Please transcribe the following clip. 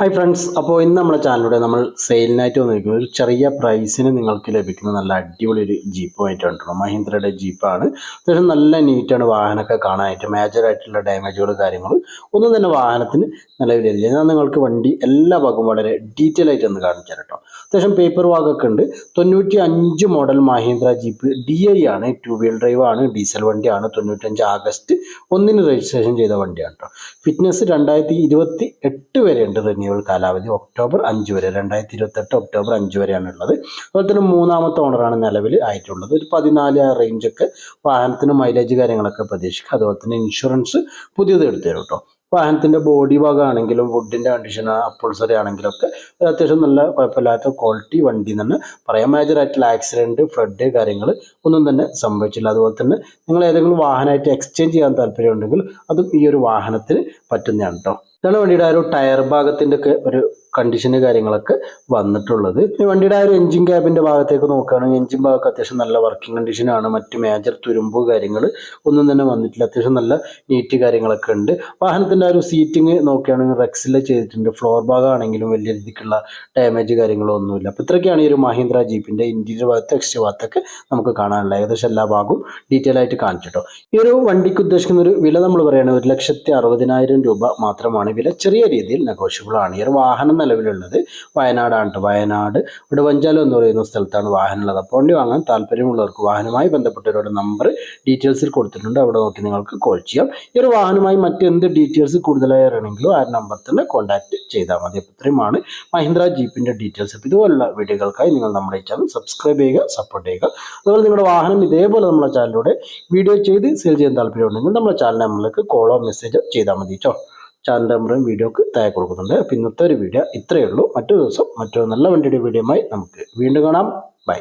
Hi friends അപ്പോൾ ഇന്ന് നമ്മുടെ ചാനലിലൂടെ നമ്മൾ സെയിലിനായിട്ട് വന്നിരിക്കുന്നത് ഒരു ചെറിയ പ്രൈസിന് നിങ്ങൾക്ക് ലഭിക്കുന്ന നല്ല അടിപൊളി ഒരു ജീപ്പുമായിട്ട് കണ്ടിട്ടുണ്ട് മഹീന്ദ്രയുടെ ജീപ്പാണ് അത്യാവശ്യം നല്ല നീറ്റാണ് വാഹനമൊക്കെ കാണാനായിട്ട്. മേജറായിട്ടുള്ള ഡാമേജുകൾ കാര്യങ്ങൾ ഒന്നും തന്നെ വാഹനത്തിന് നല്ല നിലവിലില്ല. ഞാൻ നിങ്ങൾക്ക് വണ്ടി എല്ലാ ഭാഗവും വളരെ ഡീറ്റെയിൽ ആയിട്ട് ഒന്ന് കാണിച്ചു കേട്ടോ. അത്യാവശ്യം പേപ്പർ വാഗൊക്കെ ഉണ്ട്. തൊണ്ണൂറ്റി അഞ്ച് model Mahindra jeep D I ആണ് ടു വീൽ ഡ്രൈവ് ആണ് ഡീസൽ വണ്ടിയാണ് തൊണ്ണൂറ്റഞ്ച് ആഗസ്റ്റ് ഒന്നിന് രജിസ്ട്രേഷൻ ചെയ്ത വണ്ടിയാണ് കേട്ടോ ഫിറ്റ്നസ് രണ്ടായിരത്തി ഇരുപത്തി എട്ട് വരെ ഉണ്ട് റിന്യൂവൽ കാലാവധി ഒക്ടോബർ അഞ്ച് വരെ രണ്ടായിരത്തി ഇരുപത്തെട്ട് ഒക്ടോബർ അഞ്ച് വരെയാണ് ഉള്ളത്. അതുപോലെ തന്നെ മൂന്നാമത്തെ ഓണറാണ് നിലവിൽ ആയിട്ടുള്ളത്. ഒരു പതിനാല് റേഞ്ചൊക്കെ വാഹനത്തിന് മൈലേജ് കാര്യങ്ങളൊക്കെ പ്രതീക്ഷിക്കുക. അതുപോലെ തന്നെ ഇൻഷുറൻസ് പുതിയത് എടുത്തു തരും കേട്ടോ വാഹനത്തിന്റെ ബോഡി ഭാഗമാണെങ്കിലും വുഡിന്റെ കണ്ടീഷൻ അപ്പോൾസറി ആണെങ്കിലും ഒക്കെ അത്യാവശ്യം നല്ല കുഴപ്പമില്ലാത്ത ക്വാളിറ്റി വണ്ടി എന്ന് പറയാം. മേജറായിട്ടുള്ള ആക്സിഡന്റ് ഫ്ലഡ് കാര്യങ്ങൾ ഒന്നും തന്നെ സംഭവിച്ചില്ല. അതുപോലെ തന്നെ നിങ്ങൾ ഏതെങ്കിലും വാഹനമായിട്ട് എക്സ്ചേഞ്ച് ചെയ്യാൻ താല്പര്യമുണ്ടെങ്കിൽ അതും ഈ ഒരു വാഹനത്തിന് പറ്റുന്നതാണ് കേട്ടോ ഇതാണ് വണ്ടിയുടെ ആ ഒരു ടയർ ഭാഗത്തിന്റെ ഒക്കെ ഒരു കണ്ടീഷൻ കാര്യങ്ങളൊക്കെ വന്നിട്ടുള്ളത്. വണ്ടിയുടെ ആ ഒരു എഞ്ചിൻ ക്യാബിന്റെ ഭാഗത്തേക്ക് നോക്കുകയാണെങ്കിൽ എഞ്ചിൻ ഭാഗത്ത് അത്യാവശ്യം നല്ല വർക്കിംഗ് കണ്ടീഷനാണ് മറ്റ് മേജർ തുരുമ്പ് കാര്യങ്ങൾ ഒന്നും തന്നെ വന്നിട്ടില്ല. അത്യാവശ്യം നല്ല നീറ്റ് കാര്യങ്ങളൊക്കെ ഉണ്ട്. വാഹനത്തിന്റെ ആ ഒരു സീറ്റിംഗ് നോക്കുകയാണെങ്കിൽ റെക്സിൽ ചെയ്തിട്ടുണ്ട്. ഫ്ലോർ ഭാഗമാണെങ്കിലും വലിയ രീതിക്കുള്ള ഡാമേജ് കാര്യങ്ങളോ ഒന്നുമില്ല അപ്പോൾ ഇത്രയൊക്കെയാണ് ഈ ഒരു മഹീന്ദ്ര ജീപ്പിന്റെ ഇന്റീരിയർ ഭാഗത്ത് എക്സ്റ്റർ ഭാഗത്തൊക്കെ നമുക്ക് കാണാനുള്ള ഏകദേശം എല്ലാ ഭാഗവും ഡീറ്റെയിൽ ആയിട്ട് കാണിച്ചിട്ടോ. ഈ ഒരു വണ്ടിക്ക് ഉദ്ദേശിക്കുന്ന ഒരു വില നമ്മൾ പറയുകയാണെങ്കിൽ ഒരു ലക്ഷത്തി അറുപതിനായിരം രൂപ മാത്രമാണ് വില ചെറിയ രീതിയിൽ നെഗോഷ്യബിൾ ആണ്. ഈ ഒരു വാഹനം നിലവിലുള്ളത് വയനാടാണ്. വയനാട് ഇവിടെ എന്ന് പറയുന്ന സ്ഥലത്താണ് വാഹനം ഉള്ളത് അപ്പോൾ വണ്ടി വാങ്ങാൻ താല്പര്യമുള്ളവർക്ക് വാഹനമായി ബന്ധപ്പെട്ടവരുടെ നമ്പർ ഡീറ്റെയിൽസിൽ കൊടുത്തിട്ടുണ്ട്. അവിടെ നോക്കി നിങ്ങൾക്ക് കോൾ ചെയ്യാം. ഈ ഒരു വാഹനമായി മറ്റെന്ത് ഡീറ്റെയിൽസ് കൂടുതലായി അറിയണമെങ്കിലും ആ നമ്പർ തന്നെ കോൺടാക്ട് ചെയ്താൽ മതി. അപ്പോൾ ഇത്രയുമാണ് മഹീന്ദ്ര ജീപ്പിന്റെ ഡീറ്റെയിൽസ് അപ്പോൾ ഇതുപോലുള്ള വീഡിയോകൾക്കായി നിങ്ങൾ നമ്മുടെ ചാനൽ സബ്സ്ക്രൈബ് ചെയ്യുക സപ്പോർട്ട് ചെയ്യുക. അതുപോലെ നിങ്ങളുടെ വാഹനം ഇതേപോലെ നമ്മുടെ ചാനലിലൂടെ വീഡിയോ ചെയ്ത് സെയിൽ ചെയ്യാൻ താല്പര്യമുണ്ടെങ്കിൽ നമ്മുടെ ചാനൽ നമ്മൾക്ക് കോളോ മെസ്സേജോ ചെയ്താൽ മതി കേട്ടോ ചാനൽ നമ്പറും വീഡിയോക്ക് താഴെ കൊടുക്കുന്നുണ്ട്. അപ്പോൾ ഇന്നത്തെ ഒരു വീഡിയോ ഇത്രയേ ഉള്ളൂ. മറ്റൊരു ദിവസം മറ്റൊരു നല്ല വണ്ടിയുടെ വീഡിയോയുമായി നമുക്ക് വീണ്ടും കാണാം. ബൈ